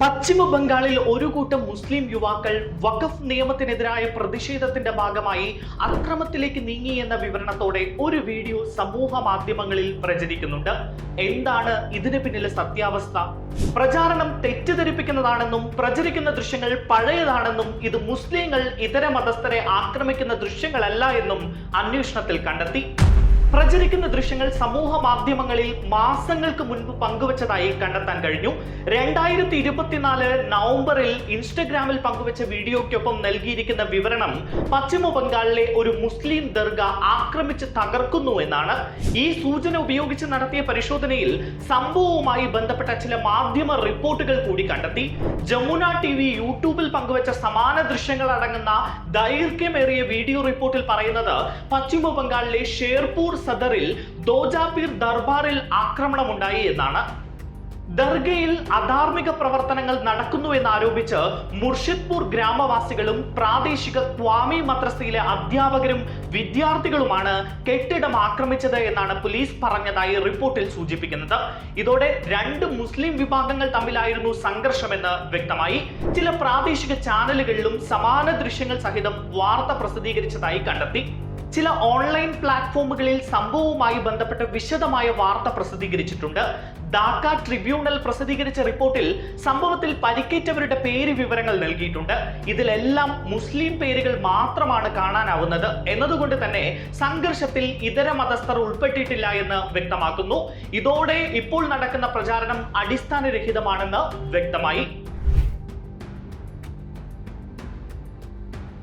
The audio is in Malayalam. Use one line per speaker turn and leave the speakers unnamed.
പശ്ചിമ ബംഗാളിൽ ഒരു കൂട്ടം മുസ്ലിം യുവാക്കൾ വഖഫ് നിയമത്തിനെതിരായ പ്രതിഷേധത്തിന്റെ ഭാഗമായി അക്രമത്തിലേക്ക് നീങ്ങി എന്ന വിവരണത്തോടെ ഒരു വീഡിയോ സമൂഹ മാധ്യമങ്ങളിൽ പ്രചരിക്കുന്നുണ്ട്. എന്താണ് ഇതിന് പിന്നിലെ സത്യാവസ്ഥ? പ്രചാരണം തെറ്റിദ്ധരിപ്പിക്കുന്നതാണെന്നും പ്രചരിക്കുന്ന ദൃശ്യങ്ങൾ പഴയതാണെന്നും ഇത് മുസ്ലിങ്ങൾ ഇതര മതസ്ഥരെ ആക്രമിക്കുന്ന ദൃശ്യങ്ങളല്ല എന്നും അന്വേഷണത്തിൽ കണ്ടെത്തി. പ്രചരിക്കുന്ന ദൃശ്യങ്ങൾ സമൂഹ മാധ്യമങ്ങളിൽ മാസങ്ങൾക്ക് മുൻപ് പങ്കുവച്ചതായി കണ്ടെത്താൻ കഴിഞ്ഞു. രണ്ടായിരത്തി ഇരുപത്തിനാല് നവംബറിൽ ഇൻസ്റ്റഗ്രാമിൽ പങ്കുവച്ച വീഡിയോയ്ക്കൊപ്പം നൽകിയിരിക്കുന്ന വിവരണം പശ്ചിമ ബംഗാളിലെ ഒരു മുസ്ലിം ദർഗ ആക്രമിച്ച് തകർക്കുന്നു എന്നാണ്. ഈ സൂചന ഉപയോഗിച്ച് നടത്തിയ പരിശോധനയിൽ സംഭവവുമായി ബന്ധപ്പെട്ട ചില മാധ്യമ റിപ്പോർട്ടുകൾ കൂടി കണ്ടെത്തി. ജമുന ടി വി യൂട്യൂബിൽ പങ്കുവച്ച സമാന ദൃശ്യങ്ങൾ അടങ്ങുന്ന ദൈർഘ്യമേറിയ വീഡിയോ റിപ്പോർട്ടിൽ പറയുന്നത് പശ്ചിമ ബംഗാളിലെ ഷേർപൂർ സദറിൽ ദോജാപീർ ദർബാറിൽ ആക്രമണമുണ്ടായി എന്നാണ്. ദർഗയിൽ അധാർമിക പ്രവർത്തനങ്ങൾ നടക്കുന്നു എന്നാരോപിച്ച് മുർഷിദ്പൂർ ഗ്രാമവാസികളും പ്രാദേശിക ക്വാമി മദ്രസയിലെ അധ്യാപകരും വിദ്യാർത്ഥികളുമാണ് കെട്ടിടം ആക്രമിച്ചത് എന്നാണ് പോലീസ് പറഞ്ഞതായി റിപ്പോർട്ടിൽ സൂചിപ്പിക്കുന്നത്. ഇതോടെ രണ്ട് മുസ്ലിം വിഭാഗങ്ങൾ തമ്മിലായിരുന്നു സംഘർഷമെന്ന് വ്യക്തമായി. ചില പ്രാദേശിക ചാനലുകളിലും സമാന ദൃശ്യങ്ങൾ സഹിതം വാർത്ത പ്രസിദ്ധീകരിച്ചതായി കണ്ടെത്തി. ചില ഓൺലൈൻ പ്ലാറ്റ്ഫോമുകളിൽ സംഭവവുമായി ബന്ധപ്പെട്ട വിശദമായ വാർത്ത പ്രസിദ്ധീകരിച്ചിട്ടുണ്ട്. ധാക്ക ട്രിബ്യൂണൽ പ്രസിദ്ധീകരിച്ച റിപ്പോർട്ടിൽ സംഭവത്തിൽ പരിക്കേറ്റവരുടെ പേര് വിവരങ്ങൾ നൽകിയിട്ടുണ്ട്. ഇതിലെല്ലാം മുസ്ലിം പേരുകൾ മാത്രമാണ് കാണാനാവുന്നത് എന്നതുകൊണ്ട് തന്നെ സംഘർഷത്തിൽ ഇതര മതസ്ഥർ ഉൾപ്പെട്ടിട്ടില്ല എന്ന് വ്യക്തമാക്കുന്നു. ഇതോടെ ഇപ്പോൾ നടക്കുന്ന പ്രചാരണം അടിസ്ഥാനരഹിതമാണെന്ന് വ്യക്തമായി.